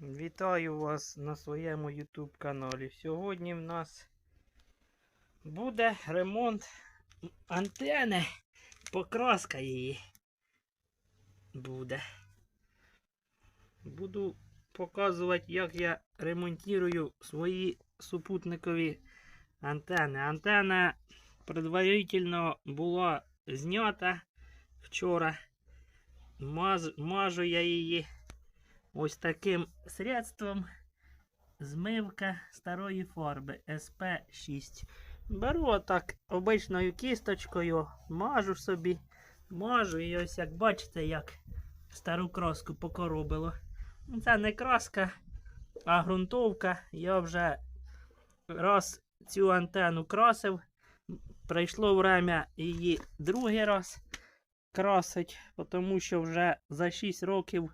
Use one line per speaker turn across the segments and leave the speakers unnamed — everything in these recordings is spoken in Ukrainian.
Вітаю вас на своєму YouTube каналі. Сьогодні в нас буде ремонт антени, покраска її буде. Буду показувати, як я ремонтую свої супутникові антени. Антена предварительно була знята вчора. Маз, мажу я її ось таким средством змивка старої фарби SP6. Беру отак обичною кісточкою, мажу собі, мажу і ось як бачите, як стару краску покоробило. Це не краска, а ґрунтовка. Я вже раз цю антенну красив. Прийшло время її другий раз красить, тому що вже за 6 років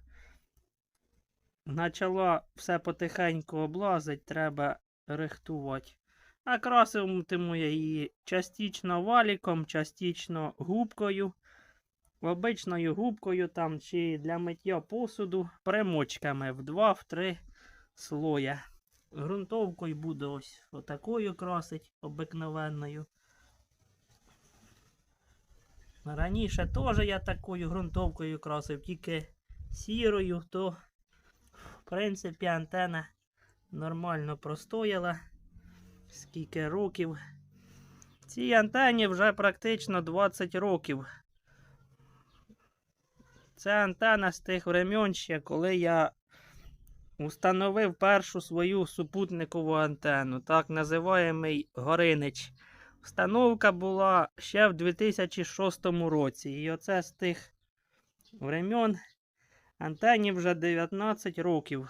Начало все потихеньку облазить, треба рихтувати. А краситиму я її частично валіком, частично губкою. Обичною губкою там чи для миття посуду примочками в 2-3 слоя. Грунтовкою буду ось отакою красить обикновенною. Раніше теж я такою ґрунтовкою красив, тільки сірою, то принципі, антена нормально простояла. Скільки років. Цій антені вже практично 20 років. Це антена з тих времен ще, коли я установив першу свою супутникову антенну, так називаємий Горинич. Установка була ще в 2006 році. І оце з тих времен Антені вже 19 років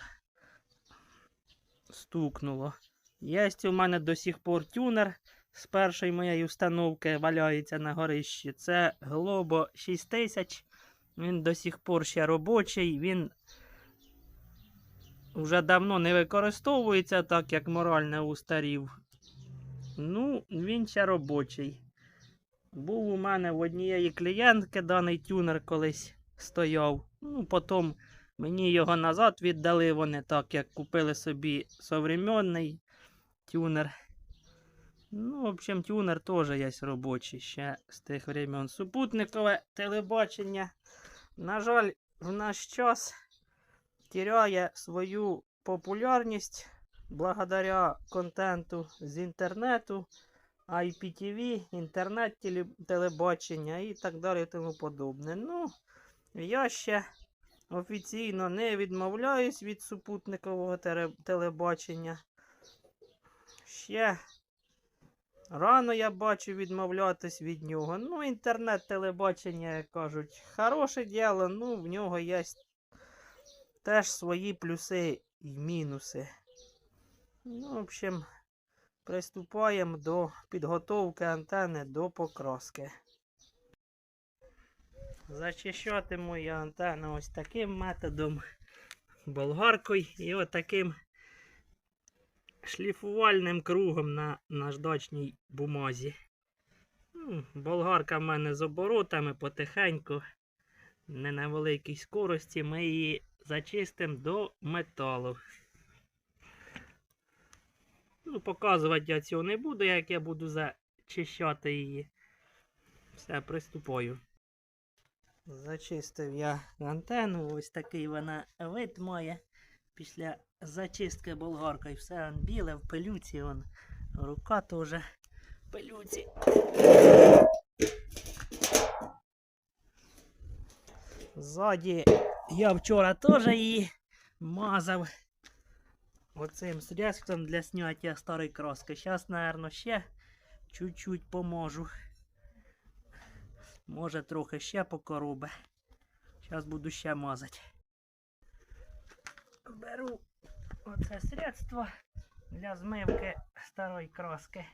стукнуло. Є у мене до сих пор тюнер з першої моєї установки валяється на горищі. Це Globo 6000. Він до сих пор ще робочий. Він вже давно не використовується, так як морально устарів. Ну, він ще робочий. Був у мене в однієї клієнтки даний тюнер колись стояв. Ну, потім мені його назад віддали вони, так як купили собі современний тюнер. Ну, в общем, тюнер теж є робочий ще з тих времен. Супутникове телебачення. На жаль, в наш час тіряє свою популярність благодаря контенту з інтернету, IPTV, інтернет-телебачення і так далі і тому подобне. Ну, я ще офіційно не відмовляюсь від супутникового телебачення. Ще рано я бачу відмовлятись від нього. Ну, інтернет-телебачення, як кажуть, хороше діло, ну, в нього є теж свої плюси і мінуси. Ну, в общем, приступаємо до підготовки антени до покраски. Зачищатиму я антенну ось таким методом болгаркою і отаким шліфувальним кругом на наждачній бумазі. Ну, болгарка в мене з оборотами потихеньку, не на великій скорості, ми її зачистимо до металу. Ну, показувати я цього не буду, як я буду зачищати її. Все, приступаю. Зачистив я антенну, ось такий вона вид має. Після зачистки болгаркою все он біле в пилюці, он рука теж в пилюці. Ззаді я вчора теж її мазав оцим средством для зняття старої краски. Зараз, мабуть, ще чуть-чуть поможу. Може трохи ще покоробе. Зараз буду ще мазати. Беру оце средство для змивки старої краски.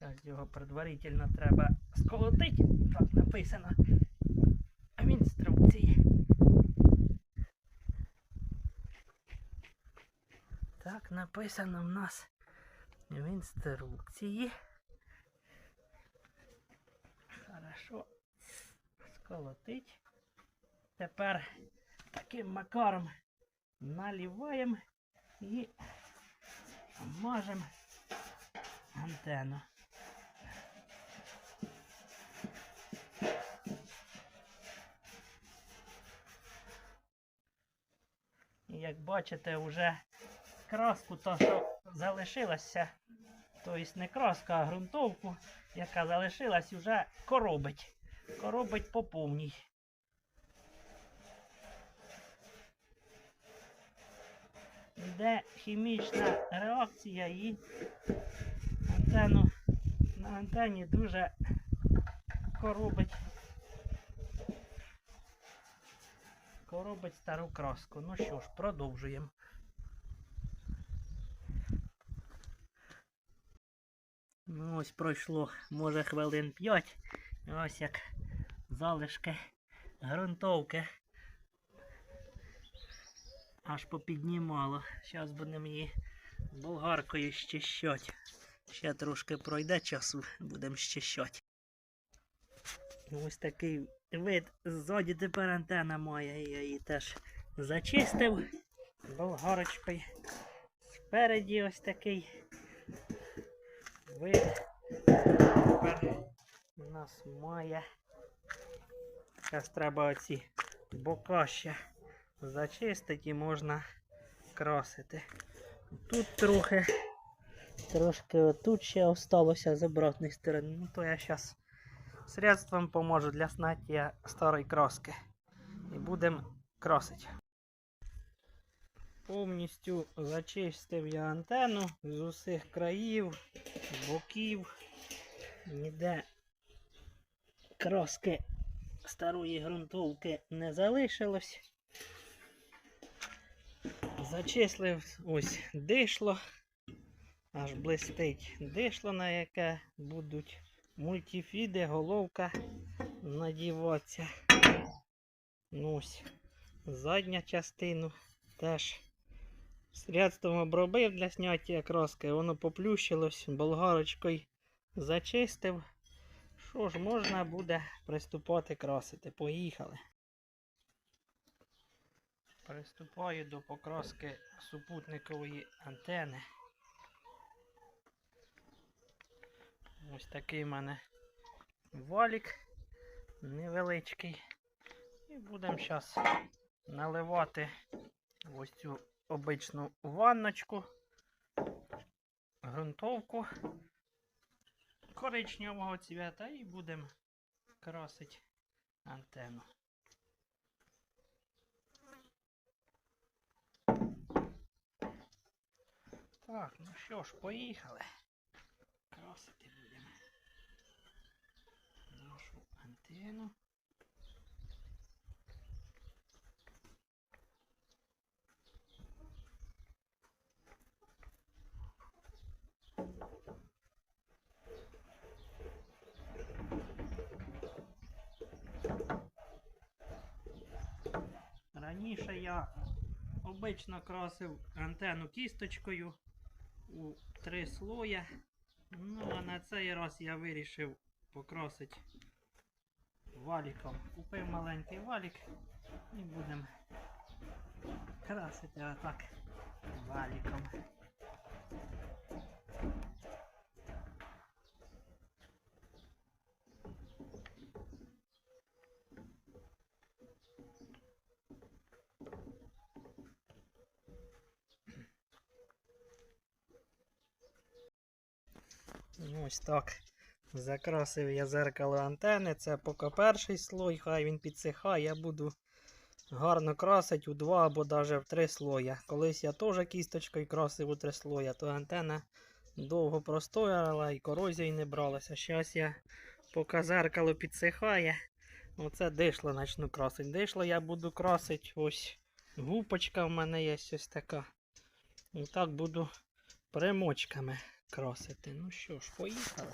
Зараз його предварительно треба сколотити. Так написано в інструкції. Так написано в нас в інструкції. Хорошо. Сколотить. Тепер таким макаром наливаємо і мажемо антенну. І як бачите, вже краску, то, що залишилася, тобто не краску, а ґрунтовку, яка залишилась, вже коробить. Коробить по повній. Йде хімічна реакція і антенну на антенні дуже коробить. Коробить стару краску. Ну що ж, продовжуємо. Ну, ось пройшло, може, хвилин 5. Ось як залишки ґрунтовки. Аж попіднімало. Зараз будемо її болгаркою щищати. Ще трошки пройде часу, будемо щищати. Ось такий вид ззаді тепер антена має. Я її теж зачистив болгарочкою. Спереді ось такий вид. Тепер у нас має. Зараз треба оці бока ще зачистити і можна красити. Тут трохи, трошки отут ще осталося з обратної сторони. Ну то я зараз средством поможу для сняття старої краски. І будемо красити. Повністю зачистив я антенну з усіх країв, боків. Ніде краски старої ґрунтовки не залишилось. Зачислив ось дишло. Аж блистить дишло, на яке будуть мультифіди, головка надіватися. Ну ось задня частину теж средством обробив для зняття краски, воно поплющилось, болгарочкою зачистив. Що ж, можна буде приступати красити. Поїхали. Приступаю до покраски супутникової антени. Ось такий в мене валік невеличкий. І будемо зараз наливати ось цю обичну ванночку, ґрунтовку коричневого цвета і будемо красити антенну. Так, ну що ж, поїхали. Красити будемо нашу антенну. Раніше я обично красив антенну кісточкою у три слоя. Ну, а на цей раз я вирішив покрасити валіком. Купив маленький валік і будемо красити отак валіком. Ось так. Закрасив я зеркало антени. Це поки перший слой, хай він підсихає, я буду гарно красити у два або навіть в три слоя. Колись я теж кісточкою красив у три слоя, то антена довго простояла і корозія не бралася. Зараз я поки зеркало підсихає. Оце дишло почну красити. Дишло я буду красити ось гупочка в мене є ось така. І так буду примочками красити. Ну що ж, поїхали.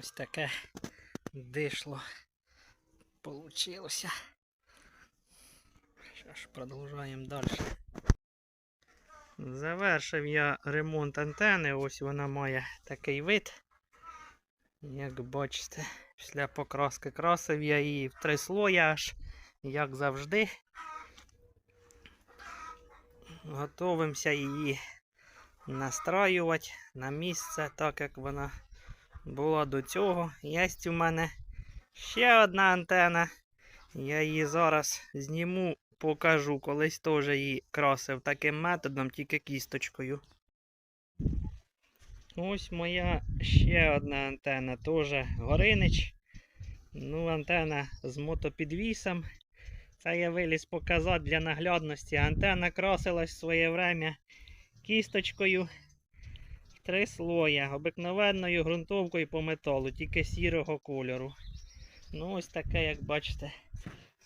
Ось таке дишло получилося. Що ж, продовжуємо далі. Завершив я ремонт антени. Ось вона має такий вид. Як бачите, після покраски красив я її в три слої аж, як завжди. Готовимося її настраювати на місце, так як вона була до цього. Є у мене ще одна антена. Я її зараз зніму, покажу. Колись теж її красив таким методом, тільки кісточкою. Ось моя ще одна антена, теж горинич. Ну, антена з мотопідвісом. Це я виліз показати для наглядності. Антена красилась в своє время кісточкою три слоя, обикновенною ґрунтовкою по металу, тільки сірого кольору. Ну, ось таке, як бачите,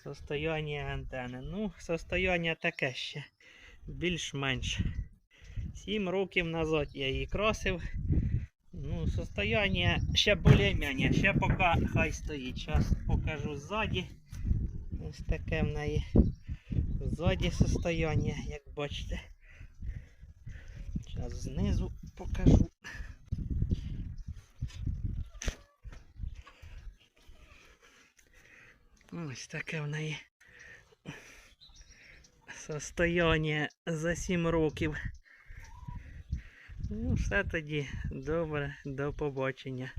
состояння антени. Ну, состояння таке ще, більш-менш. Сім років назад я її красив. Ну, состояние ще більш-менш, ще поки хай стоїть. Зараз покажу ззаді. Ось таке в неї ззаді состояние, як бачите. Зараз знизу покажу. Ось таке в неї состояння за 7 років. Ну, все тоді добре, до побачення.